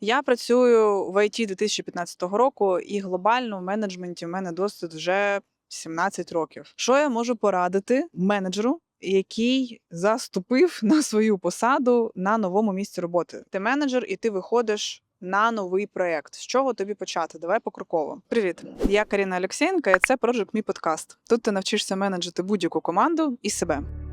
Я працюю в IT 2015 року, і глобально в менеджменті в мене досвід вже 17 років. Що я можу порадити менеджеру? Який заступив на свою посаду на новому місці роботи. Ти менеджер, і ти виходиш на новий проект. З чого тобі почати? Давай покроково. Привіт, я Каріна Олексєнка, і це Project Me подкаст. Тут ти навчишся менеджити будь-яку команду і себе.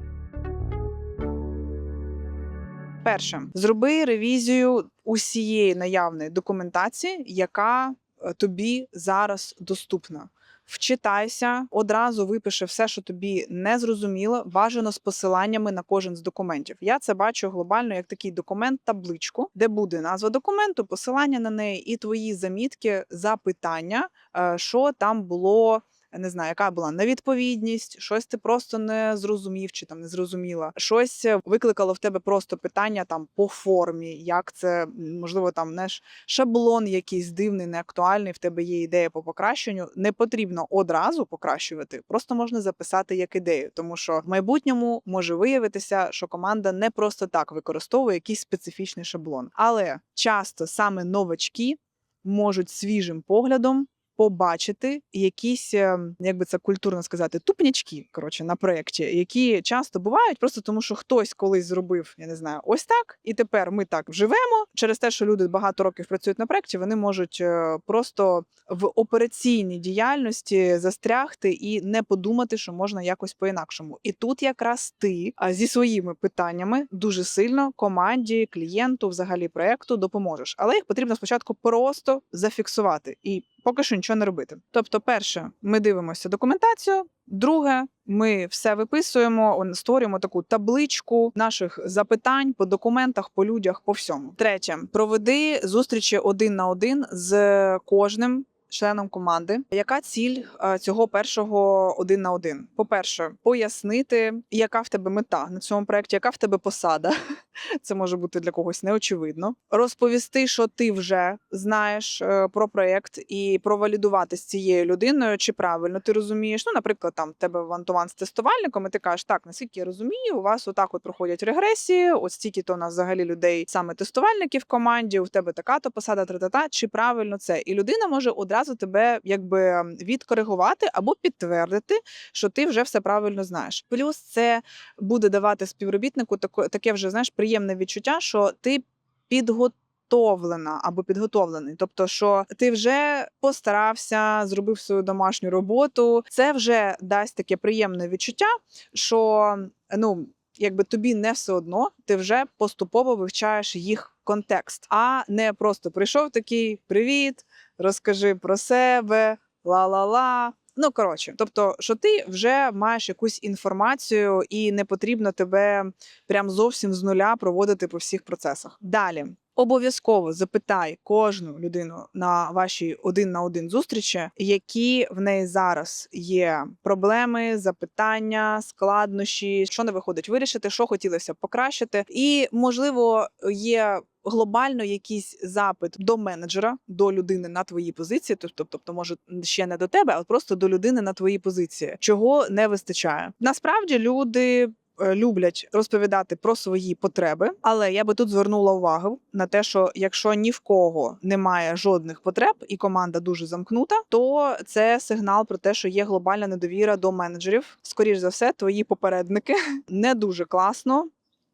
Перше, зроби ревізію усієї наявної документації, яка е, тобі зараз доступна. Вчитайся, одразу випиши все, що тобі не зрозуміло, бажано з посиланнями на кожен з документів. Я це бачу глобально як такий документ, табличку, де буде назва документу, посилання на неї і твої замітки, запитання, е, що там було не знаю, яка була невідповідність, щось ти просто не зрозумів чи там не зрозуміла. Щось е, викликало в тебе просто питання там по формі, як це можливо там знаєш, шаблон якийсь дивний, неактуальний. В тебе є ідея по покращенню. Не потрібно одразу покращувати, просто можна записати як ідею, тому що в майбутньому може виявитися, що команда не просто так використовує якийсь специфічний шаблон, але часто саме новачки можуть свіжим поглядом побачити якісь, е, як би це культурно сказати, тупнячки коротше на проєкті, які часто бувають, просто тому що хтось колись зробив, я не знаю, ось так, і тепер ми так живемо. Через те, що люди багато років працюють на проєкті, вони можуть е, просто в операційній діяльності застрягти і не подумати, що можна якось по-інакшому. І тут якраз ти зі своїми питаннями дуже сильно команді, клієнту, взагалі проєкту допоможеш. Але їх потрібно спочатку просто зафіксувати і поки що нічого не робити. Тобто, перше, ми дивимося документацію. Друге, ми все виписуємо, створюємо таку табличку наших запитань по документах, по людях, по всьому. Третє, проведи зустрічі один на один з кожним. Членом команди, яка ціль е, цього першого один на один? По-перше, пояснити, яка в тебе мета на цьому проєкті, яка в тебе посада. Це може бути для когось неочевидно. Розповісти, що ти вже знаєш е, про проєкт, і провалідувати з цією людиною, чи правильно ти розумієш. Ну, наприклад, там в тебе вантуван з тестувальником, і ти кажеш, так, наскільки я розумію, у вас отак от проходять регресії, от стільки то у нас взагалі людей, саме тестувальників в команді, у тебе така то посада, тра-та-та, чи правильно це? І людина може одразу тебе якби відкоригувати або підтвердити, що ти вже все правильно знаєш. Плюс це буде давати співробітнику таке, вже знаєш приємне відчуття, що ти підготовлена або підготовлений. Тобто, що ти вже постарався, зробив свою домашню роботу. Це вже дасть таке приємне відчуття, що ну. Якби тобі не все одно, ти вже поступово вивчаєш їх контекст, а не просто прийшов такий привіт, розкажи про себе, ла-ла-ла. Ну коротше, тобто, що ти вже маєш якусь інформацію, і не потрібно тебе прям зовсім з нуля проводити по всіх процесах. Далі. Обов'язково запитай кожну людину на вашій один на один зустрічі, які в неї зараз є проблеми, запитання, складнощі, що не виходить вирішити, що хотілося б покращити, і можливо є. Глобально якийсь запит до менеджера, до людини на твоїй позиції, тобто, тобто, може, ще не до тебе, а просто до людини на твоїй позиції, чого не вистачає. Насправді люди люблять розповідати про свої потреби, але я би тут звернула увагу на те, що якщо ні в кого немає жодних потреб і команда дуже замкнута, то це сигнал про те, що є глобальна недовіра до менеджерів. Скоріш за все, твої попередники не дуже класно.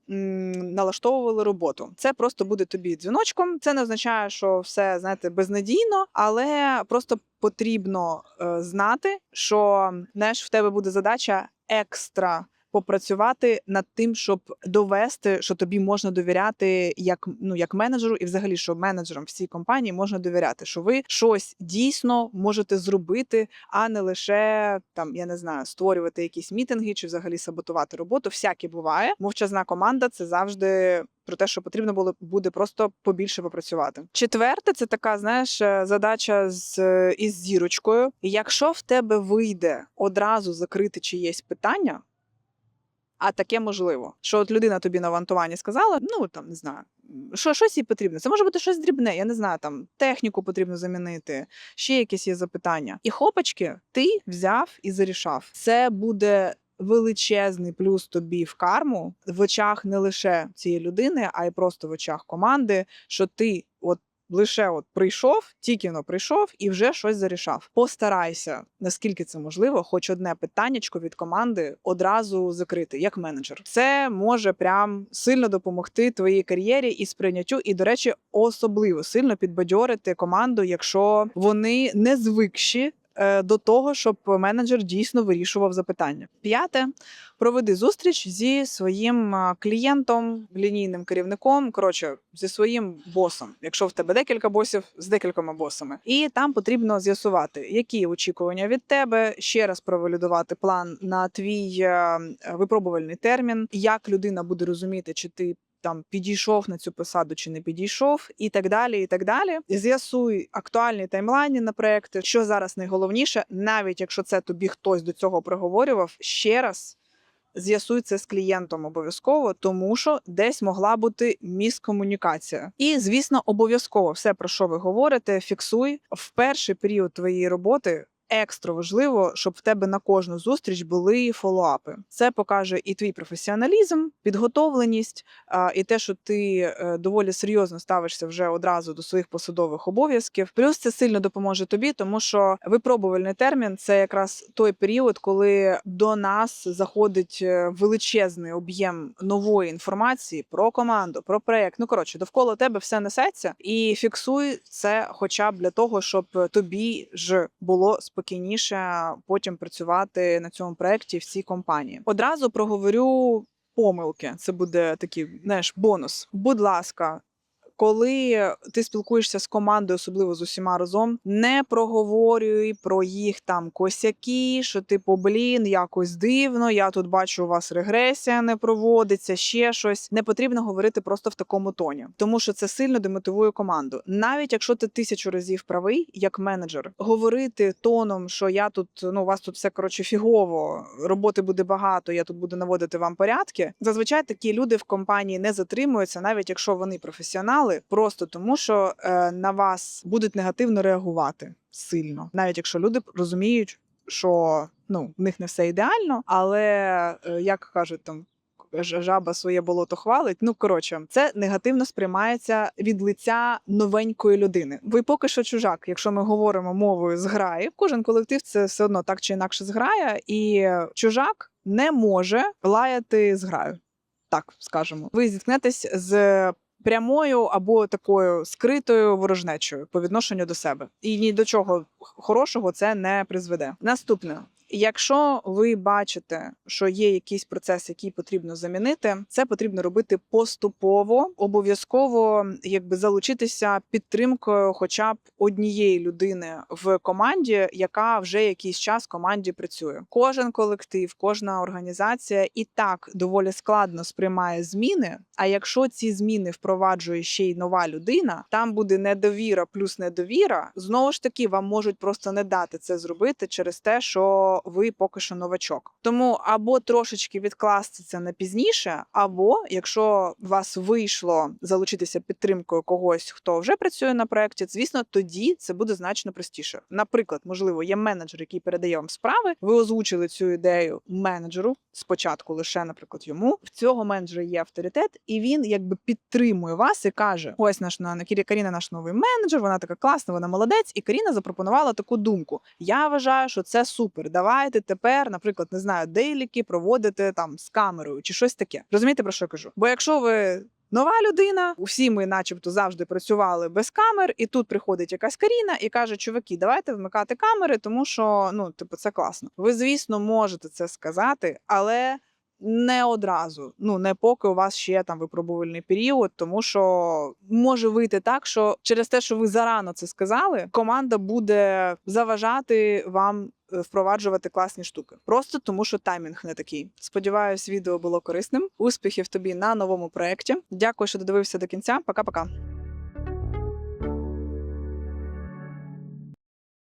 Налаштовували роботу. Це просто буде тобі дзвіночком. Це не означає, що все знаєте безнадійно, але просто потрібно е, знати, що знаєш, в тебе буде задача екстра попрацювати над тим, щоб довести, що тобі можна довіряти як ну як менеджеру, і взагалі, що менеджерам в цій компанії можна довіряти, що ви щось дійсно можете зробити, а не лише там, я не знаю, створювати якісь мітинги чи взагалі саботувати роботу. Всяке буває. Мовчазна команда це завжди. Про те, що потрібно було буде просто побільше попрацювати. Четверте, це така, знаєш, е, задача з е, із зірочкою. Якщо в тебе вийде одразу закрити чиєсь питання, а таке можливо, що от людина тобі на вантуванні сказала, ну там не знаю, що щось їй потрібно. Це може бути щось дрібне, я не знаю, там техніку потрібно замінити, ще якісь є запитання. І хопачки, ти взяв і зарішав. Це буде. Величезний плюс тобі в карму в очах не лише цієї людини, а й просто в очах команди, що ти от лише от прийшов, тільки но прийшов і вже щось зарішав. Постарайся, наскільки це можливо, хоч одне питаннячко від команди одразу закрити, як менеджер. Це може прям сильно допомогти твоїй кар'єрі і сприйняттю, і, до речі, особливо сильно підбадьорити команду, якщо вони не звикші. Е, До того, щоб менеджер дійсно вирішував запитання. П'яте проведи зустріч зі своїм клієнтом, лінійним керівником, коротше, зі своїм босом. Якщо в тебе декілька босів, з декількома босами, і там потрібно з'ясувати, які очікування від тебе, ще раз провалідувати план на твій е, випробувальний термін, як людина буде розуміти, чи ти. Там підійшов на цю посаду чи не підійшов, і так далі. І так далі. З'ясуй актуальні таймлайни на проекти, що зараз найголовніше, навіть якщо це тобі хтось до цього проговорював, ще раз з'ясуй це з клієнтом обов'язково, тому що десь могла бути міскомунікація. І звісно, обов'язково все, про що ви говорите, фіксуй в перший період твоєї роботи. Екстра важливо, щоб в тебе на кожну зустріч були фоллоуапи. Це покаже і твій професіоналізм, підготовленість, і те, що ти е, доволі серйозно ставишся вже одразу до своїх посадових обов'язків. Плюс це сильно допоможе тобі, тому що випробувальний термін це якраз той період, коли до нас заходить е, величезний об'єм нової інформації про команду, про проект. Ну коротше, довкола тебе все несеться, і фіксуй це, хоча б для того, щоб тобі ж було спокійніше потім працювати на цьому проекті в цій компанії. Одразу проговорю помилки. Це буде такий знаєш, бонус. Будь ласка. Коли ти спілкуєшся з командою, особливо з усіма разом, не проговорюй про їх там косяки, що типу, блін, якось дивно. Я тут бачу, у вас регресія не проводиться, ще щось. Не потрібно говорити просто в такому тоні, тому що це сильно демотивує команду. Навіть якщо ти тисячу разів правий, як менеджер, говорити тоном, що я тут ну у вас тут все коротше фігово, роботи буде багато, я тут буду наводити вам порядки. Зазвичай такі люди в компанії не затримуються, навіть якщо вони професіонали, просто тому що е, на вас будуть негативно реагувати сильно, навіть якщо люди розуміють, що ну в них не все ідеально, але е, як кажуть там. Жаба своє болото хвалить. Ну коротше, це негативно сприймається від лиця новенької людини. Ви поки що чужак, якщо ми говоримо мовою зграї, кожен колектив це все одно так чи інакше зграя, і чужак не може лаяти зграю. Так скажемо. Ви зіткнетесь з прямою або такою скритою ворожнечою по відношенню до себе, і ні до чого хорошого це не призведе. Наступне. Якщо ви бачите, що є якийсь процес, який потрібно замінити, це потрібно робити поступово, обов'язково якби залучитися підтримкою, хоча б однієї людини в команді, яка вже якийсь час в команді працює. Кожен колектив, кожна організація і так доволі складно сприймає зміни. А якщо ці зміни впроваджує ще й нова людина, там буде недовіра плюс недовіра. Знову ж таки, вам можуть просто не дати це зробити через те, що ви поки що новачок. Тому або трошечки відкласти це на пізніше, або якщо вас вийшло залучитися підтримкою когось, хто вже працює на проєкті, звісно, тоді це буде значно простіше. Наприклад, можливо, є менеджер, який передає вам справи. Ви озвучили цю ідею менеджеру спочатку, лише, наприклад, йому в цього менеджера є авторитет, і він якби підтримує вас і каже: ось наш на Каріна, наш новий менеджер. Вона така класна, вона молодець. І Каріна запропонувала таку думку. Я вважаю, що це супер. Давайте тепер, наприклад, не знаю, дейліки проводити там з камерою чи щось таке. Розумієте про що я кажу? Бо якщо ви. Нова людина, усі ми, начебто, завжди працювали без камер, і тут приходить якась Каріна і каже: чуваки, давайте вмикати камери, тому що ну, типу, це класно. Ви, звісно, можете це сказати, але не одразу. Ну не поки у вас ще там випробувальний період, тому що може вийти так, що через те, що ви зарано це сказали, команда буде заважати вам. е, Впроваджувати класні штуки просто тому, що таймінг не такий. Сподіваюсь, відео було корисним. Успіхів тобі на новому проєкті. Дякую, що додивився до кінця. Пока-пока.